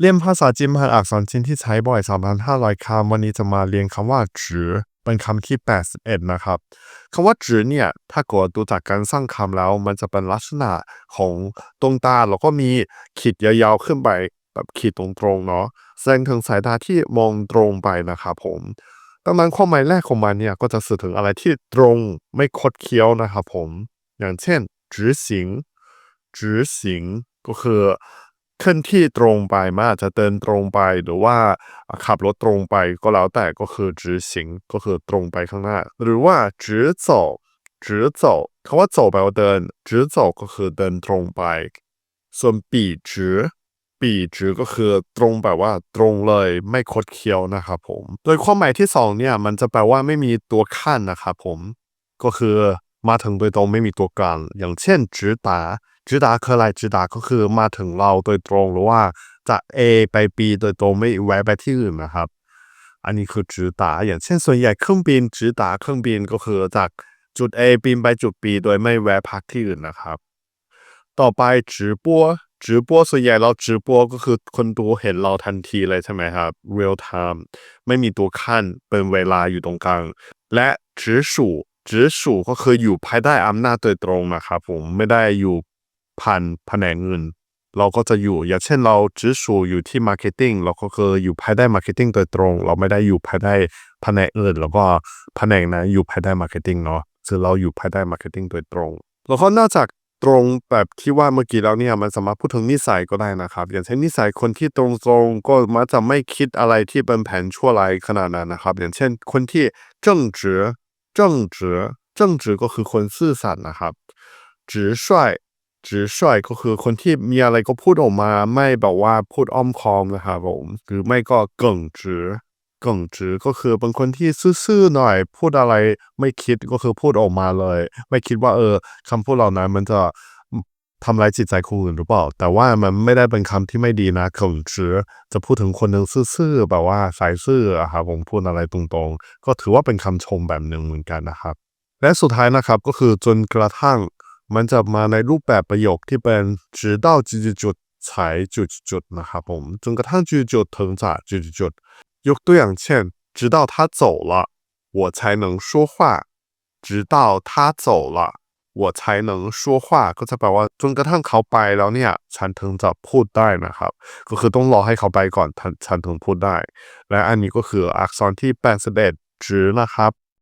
เรียนภาษาจีนผ่านอักษรจีนที่ใช้บ่อย 3,500 คำ วันนี้จะมาเรียนคำว่าจือเป็นคำที่ 81 นะครับคำว่าจือเนี่ย ถ้าเกิดดูจากการสร้างคำแล้ว มันจะเป็นลักษณะของตรงตา แล้วก็มีขีดยาวๆขึ้นไป แบบขีดตรงๆเนาะแสดงถึงสายตาที่มองตรงไปนะครับผม ดังนั้นความหมายแรกของมันเนี่ย ก็จะสื่อถึงอะไรที่ตรงไม่คดเคี้ยวนะครับผม อย่างเช่นจือสิงจือสิงก็คือ เคลื่อนที่ตรงไปมันอาจจะเดินตรงไปหรือว่าขับรถตรงไปก็แล้วแต่ก็คือจือสิงก็คือตรงไปข้างหน้า หรือว่าจือโจจือโจคำว่าโจแปลว่าเดินจือโจก็คือเดินตรงไป ส่วนปีจือปีจอก็คือตรงแบบว่าตรงเลยไม่คดเคี้ยวนะครับผม โดยความหมายที่สองเนี่ย มันจะแปลว่าไม่มีตัวขั้นนะครับผม ก็คือมาถึงโดยตรงไม่มีตัวกลางอย่างเช่นจือตา จือตาคืออะไรจือตาก็คือมาถึงเราโดยตรงหรือว่าจาก A ไป B โดยตรงไม่แวะไปที่อื่นนะครับ อันนี้คือจือตาอย่างเช่นส่วนใหญ่เครื่องบินจือตาเครื่องบินก็คือจากจุด A บินไปจุด B โดยไม่แวะพักที่อื่นนะครับ ต่อไปจือปัวจือปัวส่วนใหญ่เราจือปัวก็คือคนดูเห็นเราทันทีเลยใช่ไหมครับ real time ไม่มีตัวขั้นเป็นเวลาอยู่ตรงกลาง และจือสู่จือสู่ก็คืออยู่ภายใต้อำนาจโดยตรงนะครับผมไม่ได้อยู่ ผ่านแผนเงินเราก็จะอยู่อย่างเช่นเราจื้อสูอยู่ที่ Marketing เราก็คืออยู่ภายใต้ Marketing โดยตรง เราไม่ได้อยู่ภายใต้แผนเงินแล้วก็แผนกนั้นอยู่ภายใต้ Marketing เนาะคือเราอยู่ภายใต้ Marketing โดยตรง แล้วก็นอกจากตรงแบบที่ว่าเมื่อกี้แล้วเนี่ยมันสามารถพูดถึงนิสัยก็ได้นะครับ อย่างเช่นนิสัยคนที่ตรงๆ ก็มักจะไม่คิดอะไรที่เป็นแผนชั่วร้ายขนาดนั้นนะครับ อย่างเช่น คนที่เจงจือเจงจือเจงจือก็คือคนซื่อสัตย์นะครับจือช่ย หรือช่วยก็คือคนที่มีอะไรก็พูดออกมาไม่แบบว่าพูดอ้อมค้อมนะครับผมหรือไม่ก็เก่งจือกงจือก็คือเป็นคนที่ซื่อๆหน่อย พูดอะไรไม่คิดก็คือพูดออกมาเลย ไม่คิดว่าเออคำพูดเหล่านั้นมันจะทำร้ายจิตใจคนอื่นหรือเปล่า แต่ว่ามันไม่ได้เป็นคำที่ไม่ดีนะเก่งจือจะพูดถึงคนหนึ่งซื่อๆแบบว่าสายซื่อครับผมพูดอะไรตรงๆ ก็ถือว่าเป็นคำชมแบบหนึ่งเหมือนกันนะครับ และสุดท้ายนะครับก็คือจนกระทั่ง มันจะมาในรูปแบบประโยคที่เป็น直到จุดจุดๆ才จุดจุดๆนะครับผมจนกระทั่งจุดจุดๆถึงจะจุดจุดๆยกตัวอย่างเช่น直到他走了我才能说话直到他走了我才能说话ก็จะแปลว่าจนกระทั่งเขาไปแล้วเนี่ย ฉันถึงจะพูดได้นะครับ ก็คือต้องรอให้เขาไปก่อนฉันฉันถึงพูดได้ และอันนี้ก็คืออักษรที่81จือนะครับ